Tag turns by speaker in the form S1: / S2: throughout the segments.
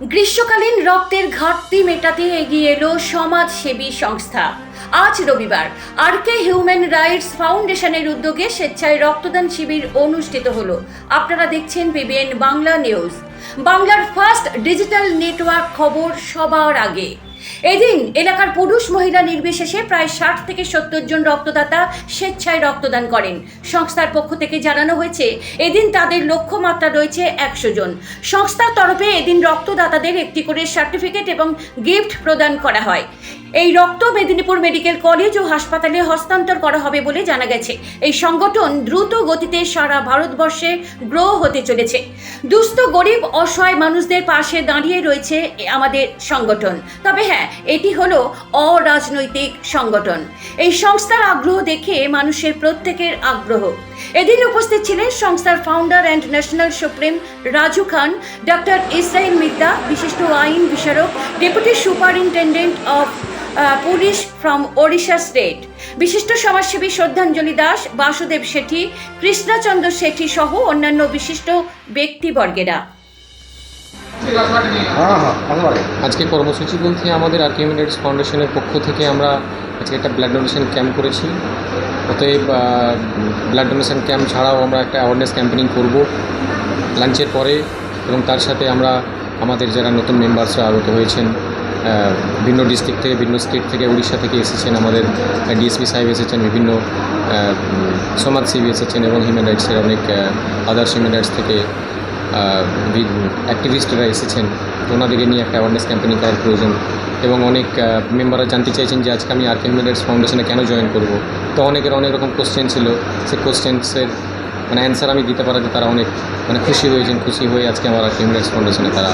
S1: গ্রীষ্মকালীন রক্তের ঘাটতি মেটাতে এগিয়ে এলো সমাজসেবী সংস্থা। আজ রবিবার আর কে হিউম্যান রাইটস ফাউন্ডেশনের উদ্যোগে স্বেচ্ছায় রক্তদান শিবির অনুষ্ঠিত হলো। আপনারা দেখছেন বিবিএন বাংলা নিউজ। বাংলার ফার্স্ট ডিজিটাল নেটওয়ার্ক খবর সবার আগে। এদিন এলাকার পুরুষ মহিলা নির্বিশেষে প্রায় ষাট থেকে সত্তর জন রক্তদাতা স্বেচ্ছায় রক্তদান করেন। সংস্থার পক্ষ থেকে জানানো হয়েছে, এদিন তাদের লক্ষ্যমাত্রা রয়েছে একশো জন। সংস্থার তরফে এদিন রক্তদাতাদের একটি করে সার্টিফিকেট এবং গিফট প্রদান করা হয়। এই রক্ত মেদিনীপুর মেডিকেল কলেজ ও হাসপাতালে হস্তান্তর করা হবে বলে জানা গেছে। এই সংগঠন দ্রুত গতিতে সারা ভারতবর্ষে গ্রো হতে চলেছে। দুস্থ, গরিব, অসহায় মানুষদের পাশে দাঁড়িয়ে রয়েছে আমাদের সংগঠন। তবে হ্যাঁ এটি হলো অরাজনৈতিক সংগঠন। এই সংস্থার আগ্রহ দেখে মানুষের প্রত্যেকের আগ্রহ। এদিন উপস্থিত ছিলেন সংস্থার founder and national supreme Raju Khan doctor Israil Midda, বিশিষ্ট আইন বিচারক deputy superintendent of police from Odisha state বিশিষ্ট সমাজসেবী শ্রদ্ধাঞ্জলি দাস, বাসুদেব শেঠি, কৃষ্ণচন্দ্র শেঠি সহ অন্যান্য বিশিষ্ট ব্যক্তিবর্গেরা।
S2: হ্যাঁ হ্যাঁ
S3: আজকে কর্মসূচি বলতে আমাদের আর ফাউন্ডেশনের পক্ষ থেকে আমরা আজকে একটা ব্লাড ডোনেশন ক্যাম্প করেছি। অতএব ব্লাড ডোনেশন ক্যাম্প ছাড়াও আমরা একটা অ্যাওয়ারনেস ক্যাম্পেনিং করব লাঞ্চের পরে এবং তার সাথে আমরা আমাদের যারা নতুন মেম্বার্সরা আগত হয়েছেন ভিন্ন ডিস্ট্রিক্ট থেকে, ভিন্ন স্টেট থেকে, উড়িষ্যা থেকে এসেছেন, আমাদের ডিএসপি সাহেব এসেছেন, বিভিন্ন সমাজসেবী এসেছেন এবং হিউম্যান রাইটসের অনেক আদার্স হিউম্যান রাইটস থেকে অ্যাক্টিভিস্টরা এসেছেন। ওনাদেরকে নিয়ে একটা অ্যাওয়ারনেস ক্যাম্পেনিং করার প্রয়োজন। এবং অনেক মেম্বাররা জানতে চাইছেন যে আজকে আমি আর হিউম্যান ফাউন্ডেশনে কেন জয়েন করব। তো অনেকের অনেক রকম কোশ্চেন ছিল। সেই কোশ্চেন্সের মানে অ্যান্সার আমি দিতে পারাতে তারা অনেক মানে খুশি হয়েছেন খুশি হয়ে আজকে আমার হিউম্যান ফাউন্ডেশনে তারা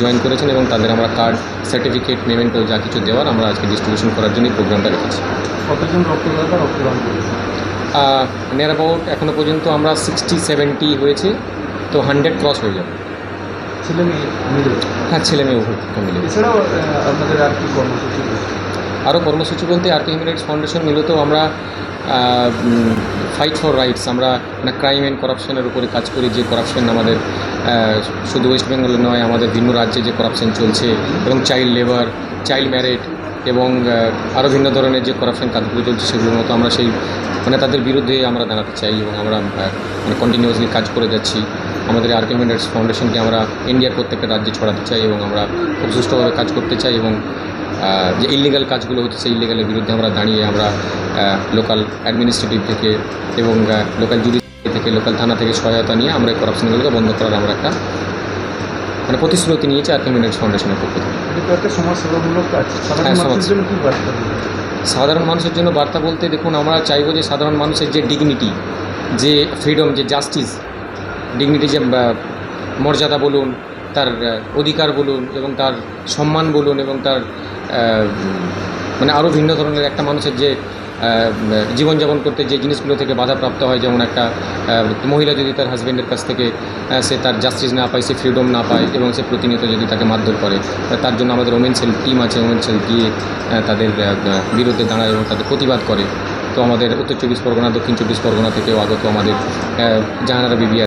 S3: জয়েন করেছেন এবং তাদের আমরা কার্ড সার্টিফিকেট পেমেন্ট যা কিছু দেওয়ার আমরা আজকে ডিস্ট্রিবিউশন করার জন্য প্রোগ্রামটা রেখেছি।
S2: কতজন রক্তদাতা রক্তদান
S3: নিয়ার অ্যাবাউট এখনও পর্যন্ত আমরা সিক্সটি সেভেন্টি হয়েছে। তো হান্ড্রেড ক্রস হয়ে যাবে।
S2: ছেলে মেয়ে মিলে?
S3: হ্যাঁ ছেলে মেয়ে উভয় পক্ষ মিলে।
S2: এছাড়াও আপনাদের আর কি কর্মসূচি
S3: আরও কর্মসূচি বলতে R K human rights foundation মূলত আমরা ফাইট ফর রাইটস আমরা মানে ক্রাইম অ্যান্ড করাপশনের উপরে কাজ করি যে করাপশন আমাদের শুধু ওয়েস্ট বেঙ্গলে নয় আমাদের ভিন্ন রাজ্যে যে করাপশন চলছে এবং চাইল্ড লেবার চাইল্ড ম্যারেড এবং আরও ভিন্ন ধরনের যে করাপশন কাজগুলো চলছে সেগুলোর মতো আমরা সেই মানে তাদের বিরুদ্ধে আমরা দাঁড়াতে চাই এবং আমরা মানে কন্টিনিউয়াসলি কাজ করে যাচ্ছি। আমাদের আর কে ফাউন্ডেশনকে আমরা ইন্ডিয়ার প্রত্যেকটা রাজ্যে ছড়াতে চাই এবং আমরা খুব সুষ্ঠুভাবে কাজ করতে চাই এবং যে ইলিগাল কাজগুলো হচ্ছে সেই ইলিগালের বিরুদ্ধে আমরা দাঁড়িয়ে আমরা লোকাল অ্যাডমিনিস্ট্রেটিভ থেকে এবং লোকাল জুডিশিয়ারি থেকে লোকাল থানা থেকে সহায়তা নিয়ে আমরা করাপশনগুলোকে বন্ধ করার আমরা একটা মানে প্রতিশ্রুতি নিয়েছি আর কমিউনিটি ফাউন্ডেশনের পক্ষ থেকে। হ্যাঁ, সাধারণ মানুষের জন্য বার্তা বলতে দেখুন আমরা চাইব যে সাধারণ মানুষের যে ডিগনিটি যে ফ্রিডম যে জাস্টিস ডিগনিটি যে মর্যাদা বলুন, তার অধিকার বলুন এবং তার সম্মান বলুন এবং তার মানে আরও ভিন্ন ধরনের একটা মানুষের যে জীবনযাপন করতে যে জিনিসগুলো থেকে বাধাপ্রাপ্ত হয়, যেমন একটা মহিলা যদি তার হাজব্যান্ডের কাছ থেকে সে তার জাস্টিস না পায়, সে ফ্রিডম না পায় এবং সে প্রতিনিয়ত যদি তাকে মারধর করে তার জন্য আমাদের ওমেন সেল টিম আছে ওমেন সেল গিয়ে তাদের বিরুদ্ধে দাঁড়ায় এবং তাদের প্রতিবাদ করে। তো আমাদের উত্তর চব্বিশ পরগনা, দক্ষিণ চব্বিশ পরগনা থেকেও আগত আমাদের জাহানারা বিবি